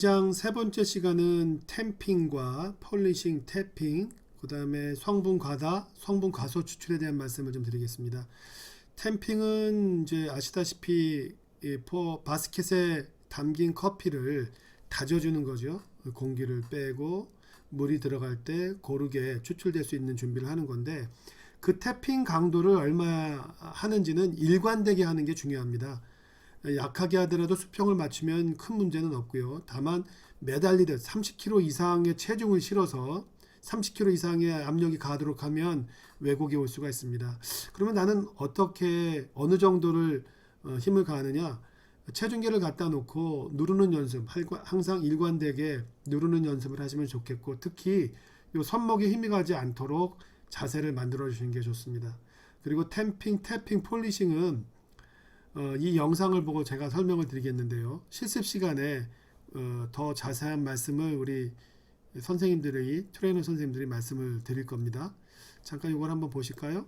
장 세 번째 시간은 템핑과 폴리싱, 탭핑, 그 다음에 성분 과다, 성분 과소 추출에 대한 말씀을 좀 드리겠습니다. 템핑은 이제 아시다시피 바스켓에 담긴 커피를 다져주는 거죠. 공기를 빼고 물이 들어갈 때 고르게 추출될 수 있는 준비를 하는 건데 그 탭핑 강도를 얼마 하는지는 일관되게 하는 게 중요합니다. 약하게 하더라도 수평을 맞추면 큰 문제는 없고요. 다만 매달리듯 30kg 이상의 체중을 실어서 30kg 이상의 압력이 가도록 하면 왜곡이 올 수가 있습니다. 그러면 나는 어떻게 어느 정도를 어, 힘을 가하느냐? 체중계를 갖다 놓고 누르는 연습, 항상 일관되게 누르는 연습을 하시면 좋겠고 특히 요 손목에 힘이 가지 않도록 자세를 만들어 주시는 게 좋습니다. 그리고 템핑, 태핑, 폴리싱은 어, 이 영상을 보고 제가 설명을 드리겠는데요. 실습 시간에 어, 더 자세한 말씀을 우리 선생님들이 트레이너 선생님들이 말씀을 드릴 겁니다. 잠깐 이걸 한번 보실까요?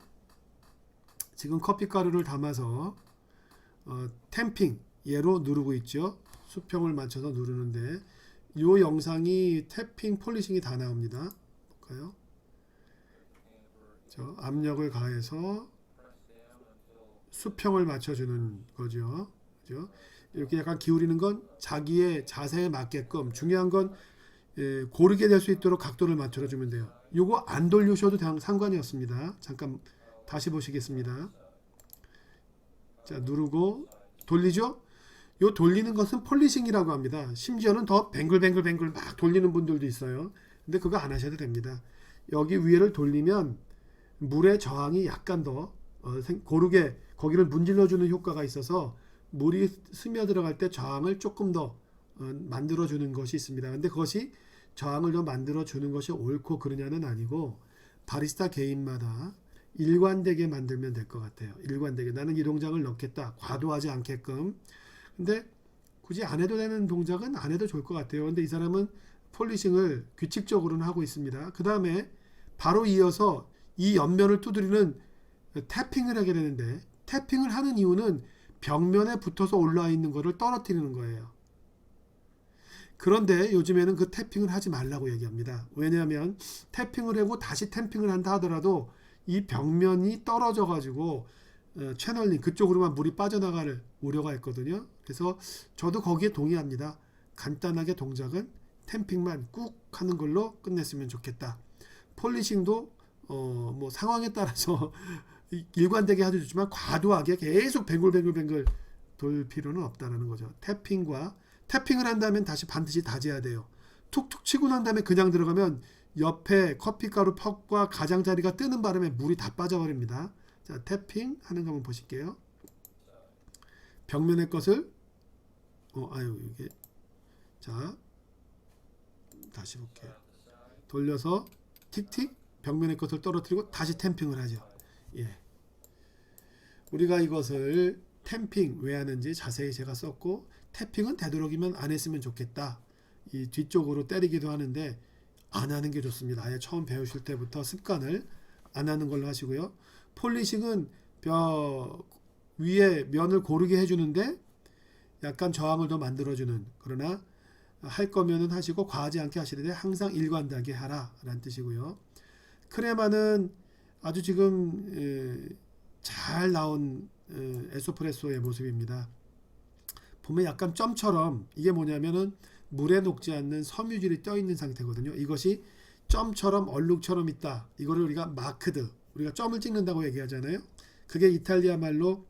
지금 커피 가루를 담아서 어, 템핑 얘로 누르고 있죠. 수평을 맞춰서 누르는데 이 영상이 태핑 폴리싱이 다 나옵니다. 볼까요? 저 압력을 가해서 수평을 맞춰주는 거죠. 그죠? 이렇게 약간 기울이는 건 자기의 자세에 맞게끔 중요한 건 예, 고르게 될 수 있도록 각도를 맞춰주면 돼요. 요거 안 돌리셔도 당- 상관이 없습니다. 잠깐 다시 보시겠습니다. 자 누르고 돌리죠? 요 돌리는 것은 폴리싱이라고 합니다. 심지어는 더 뱅글뱅글뱅글 막 돌리는 분들도 있어요. 근데 그거 안 하셔도 됩니다. 여기 위에를 돌리면 물의 저항이 약간 더 어, 생- 고르게 거기를 문질러 주는 효과가 있어서 물이 스며 들어갈 때 저항을 조금 더 어, 만들어 주는 것이 있습니다. 근데 그것이 저항을 더 만들어 주는 것이 옳고 그르냐는 아니고 바리스타 개인마다 일관되게 만들면 될 것 같아요. 일관되게 나는 이 동작을 넣겠다. 과도하지 않게끔. 근데 굳이 안 해도 되는 동작은 안 해도 좋을 것 같아요. 근데 이 사람은 폴리싱을 규칙적으로는 하고 있습니다. 그 다음에 바로 이어서 이 옆면을 두드리는 태핑을 하게 되는데 태핑을 하는 이유는 벽면에 붙어서 올라와 있는 것을 떨어뜨리는 거예요. 그런데 요즘에는 그 태핑을 하지 말라고 얘기합니다. 왜냐하면 태핑을 하고 다시 탬핑을 한다 하더라도 이 벽면이 떨어져 가지고 어, 채널링 그쪽으로만 물이 빠져나갈 우려가 있거든요. 그래서 저도 거기에 동의합니다. 간단하게 동작은 탬핑만 꾹 하는 걸로 끝냈으면 좋겠다. 폴리싱도 어, 뭐 상황에 따라서 일관되게 하도 좋지만 과도하게 계속 뱅글뱅글뱅글 돌 필요는 없다라는 거죠. 태핑과 태핑을 한다면 다시 반드시 다져야 돼요. 툭툭 치고 난 다음에 그냥 들어가면 옆에 커피가루 퍽과 가장자리가 뜨는 바람에 물이 다 빠져버립니다. 자, 태핑 하는 거 한번 보실게요. 벽면의 것을 어, 아유 이게 자 다시 볼게요. 돌려서 틱틱 벽면의 것을 떨어뜨리고 다시 탬핑을 하죠. 예. 우리가 이것을 탬핑 왜 하는지 자세히 제가 썼고 태핑은 되도록이면 안 했으면 좋겠다. 이 뒤쪽으로 때리기도 하는데 안 하는 게 좋습니다. 아예 처음 배우실 때부터 습관을 안 하는 걸로 하시고요. 폴리싱은 벽 위에 면을 고르게 해주는데 약간 저항을 더 만들어주는 그러나 할 거면은 하시고 과하지 않게 하시는데 항상 일관되게 하라 라는 뜻이고요. 크레마는 아주 지금 에, 잘 나온 에, 에소프레소의 모습입니다. 보면 약간 점처럼 이게 뭐냐면은 물에 녹지 않는 섬유질이 떠 있는 상태거든요. 이것이 점처럼 얼룩처럼 있다. 이거를 우리가 마크드 우리가 점을 찍는다고 얘기하잖아요. 그게 이탈리아 말로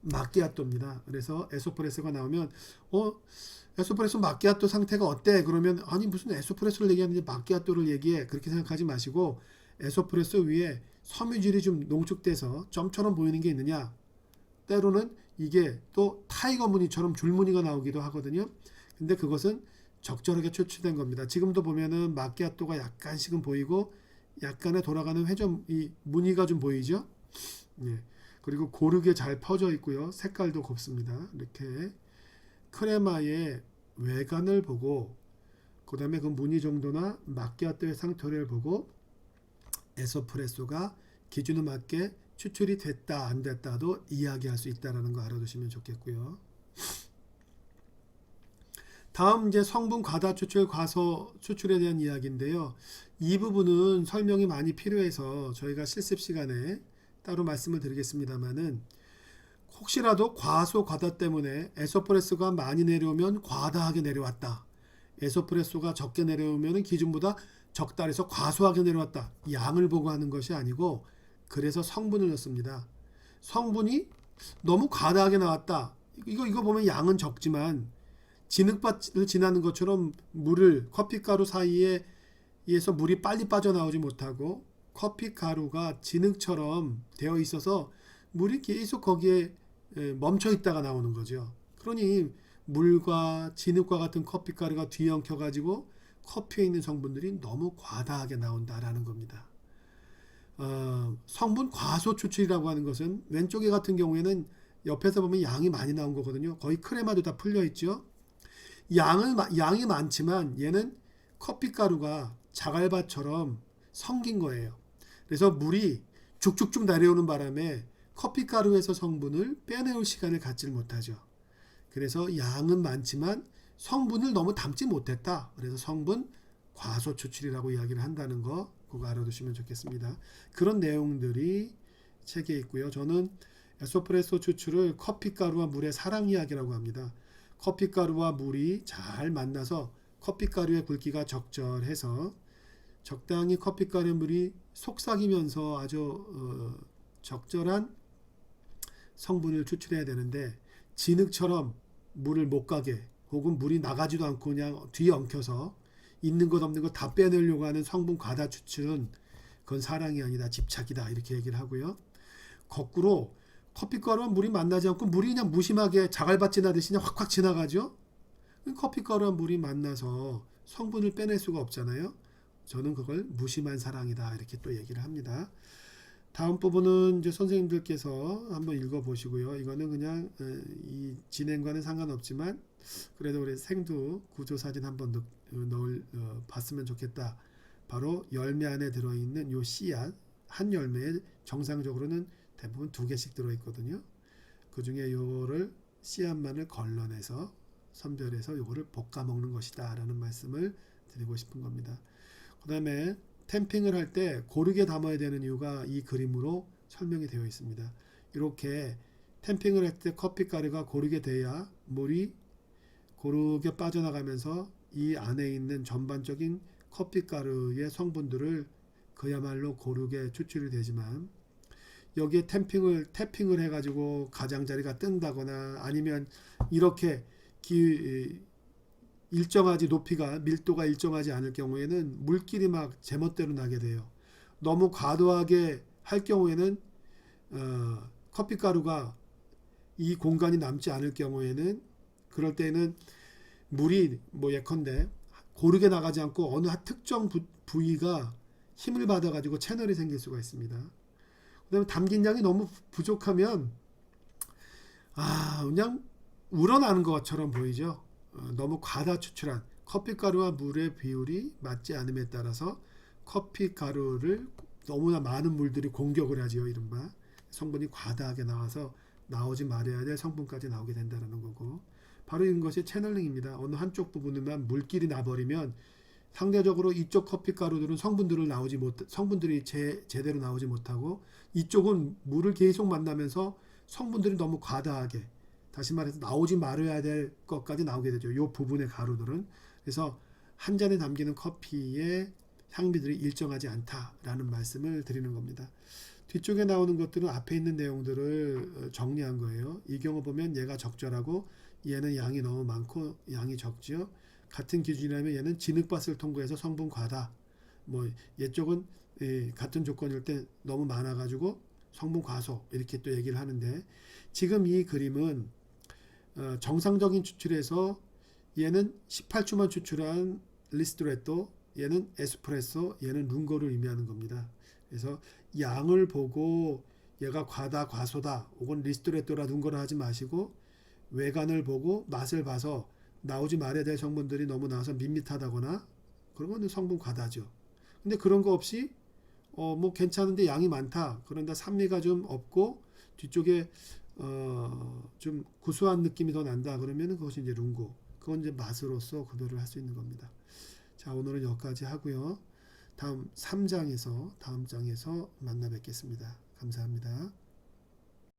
마끼아또입니다. 그래서 에소프레소가 나오면 어 에소프레소 마끼아또 상태가 어때? 그러면 아니 무슨 에소프레소를 얘기하는지 마끼아또를 얘기해 그렇게 생각하지 마시고 에소프레소 위에 섬유질이 좀 농축돼서 점처럼 보이는 게 있느냐? 때로는 이게 또 타이거 무늬처럼 줄무늬가 나오기도 하거든요. 근데 그것은 적절하게 추출된 겁니다. 지금도 보면은 마끼아또가 약간씩은 보이고 약간의 돌아가는 회전 이 무늬가 좀 보이죠? 예. 그리고 고르게 잘 퍼져 있고요. 색깔도 곱습니다. 이렇게 크레마의 외관을 보고 그 다음에 그 무늬 정도나 마끼아또의 상태를 보고 에소프레소가 기준에 맞게 추출이 됐다 안 됐다도 이야기할 수 있다라는 거 알아두시면 좋겠고요. 다음 이제 성분 과다 추출, 과소 추출에 대한 이야기인데요. 이 부분은 설명이 많이 필요해서 저희가 실습 시간에 따로 말씀을 드리겠습니다만은 혹시라도 과소 과다 때문에 에소프레소가 많이 내려오면 과다하게 내려왔다. 에소프레소가 적게 내려오면 기준보다 적다 해서 과소하게 내려왔다. 양을 보고 하는 것이 아니고 그래서 성분을 넣습니다. 성분이 너무 과다하게 나왔다. 이거 이거 보면 양은 적지만 진흙밭을 지나는 것처럼 물을 커피 가루 사이에 에서 물이 빨리 빠져나오지 못하고 커피 가루가 진흙처럼 되어 있어서 물이 계속 거기에 에, 멈춰 있다가 나오는 거죠. 그러니 물과 진흙과 같은 커피 가루가 뒤엉켜 가지고 커피에 있는 성분들이 너무 과다하게 나온다라는 겁니다. 어, 성분 과소 추출이라고 하는 것은 왼쪽에 같은 경우에는 옆에서 보면 양이 많이 나온 거거든요. 거의 크레마도 다 풀려 있죠. 마- 양이 많지만 얘는 커피 가루가 자갈밭처럼 성긴 거예요. 그래서 물이 쭉쭉쭉 내려오는 바람에 커피 가루에서 성분을 빼내올 시간을 갖질 못하죠. 그래서 양은 많지만 성분을 너무 담지 못했다. 그래서 성분 과소 추출이라고 이야기를 한다는 거 그거 알아두시면 좋겠습니다. 그런 내용들이 책에 있고요. 저는 에소프레소 추출을 커피 가루와 물의 사랑 이야기라고 합니다. 커피 가루와 물이 잘 만나서 커피 가루의 굵기가 적절해서 적당히 커피 가루 물이 속삭이면서 아주 어, 적절한 성분을 추출해야 되는데 진흙처럼 물을 못 가게 혹은 물이 나가지도 않고 그냥 뒤에 엉켜서 있는 것 없는 것 다 빼내려고 하는 성분 과다 추출은 그건 사랑이 아니다 집착이다 이렇게 얘기를 하고요. 거꾸로 커피가루와 물이 만나지 않고 물이 그냥 무심하게 자갈밭 지나듯이 그냥 확확 지나가죠. 커피가루와 물이 만나서 성분을 빼낼 수가 없잖아요. 저는 그걸 무심한 사랑이다 이렇게 또 얘기를 합니다. 다음 부분은 이제 선생님들께서 한번 읽어 보시고요. 이거는 그냥 에, 이 진행과는 상관없지만 그래도 우리 생두 구조 사진 한번 넣, 넣을 어, 봤으면 좋겠다. 바로 열매 안에 들어 있는 요 씨앗 한 열매에 정상적으로는 대부분 두 개씩 들어 있거든요. 그 중에 요거를 씨앗만을 걸러내서 선별해서 요거를 볶아 먹는 것이다라는 말씀을 드리고 싶은 겁니다. 그다음에 템핑을 할 때 고르게 담아야 되는 이유가 이 그림으로 설명이 되어 있습니다. 이렇게 템핑을 할 때 커피 가루가 고르게 돼야 물이 고르게 빠져나가면서 이 안에 있는 전반적인 커피 가루의 성분들을 그야말로 고르게 추출이 되지만 여기에 템핑을 태핑을 해가지고 가장자리가 뜬다거나 아니면 이렇게 기, 일정하지 높이가 밀도가 일정하지 않을 경우에는 물길이 막 제멋대로 나게 돼요. 너무 과도하게 할 경우에는 어, 커피 가루가 이 공간이 남지 않을 경우에는 그럴 때는 물이 뭐 예컨대 고르게 나가지 않고 어느 한 특정 부, 부위가 힘을 받아 가지고 채널이 생길 수가 있습니다. 그다음에 담긴 양이 너무 부족하면 아 그냥 우러나는 것처럼 보이죠. 어, 너무 과다 추출한 커피 가루와 물의 비율이 맞지 않음에 따라서 커피 가루를 너무나 많은 물들이 공격을 하지요. 이른바 성분이 과다하게 나와서 나오지 말아야 될 성분까지 나오게 된다는 거고 바로 이런 것이 채널링입니다. 어느 한쪽 부분에만 물길이 나버리면 상대적으로 이쪽 커피 가루들은 성분들을 나오지 못 성분들이 제, 제대로 나오지 못하고 이쪽은 물을 계속 만나면서 성분들이 너무 과다하게 다시 말해서 나오지 말아야 될 것까지 나오게 되죠. 이 부분의 가루들은 그래서 한 잔에 담기는 커피의 향미들이 일정하지 않다라는 말씀을 드리는 겁니다. 뒤쪽에 나오는 것들은 앞에 있는 내용들을 어, 정리한 거예요. 이 경우 보면 얘가 적절하고 얘는 양이 너무 많고 양이 적지요. 같은 기준이라면 얘는 진흙밭을 통과해서 성분 과다. 뭐 얘쪽은 예, 같은 조건일 때 너무 많아가지고 성분 과소 이렇게 또 얘기를 하는데 지금 이 그림은 어, 정상적인 추출에서 얘는 18초만 추출한 리스트레토, 얘는 에스프레소, 얘는 룽고를 의미하는 겁니다. 그래서 양을 보고 얘가 과다, 과소다, 혹은 리스트레토라 룽고라 하지 마시고 외관을 보고 맛을 봐서 나오지 말아야 될 성분들이 너무 나와서 밋밋하다거나 그런 거는 성분 과다죠. 근데 그런 거 없이 어 뭐 괜찮은데 양이 많다. 그런데 산미가 좀 없고 뒤쪽에 어 좀 구수한 느낌이 더 난다. 그러면은 그것이 이제 룽고. 그건 이제 맛으로서 구별을 할 수 있는 겁니다. 자, 오늘은 여기까지 하고요. 다음 3장에서 다음 장에서 만나 뵙겠습니다. 감사합니다.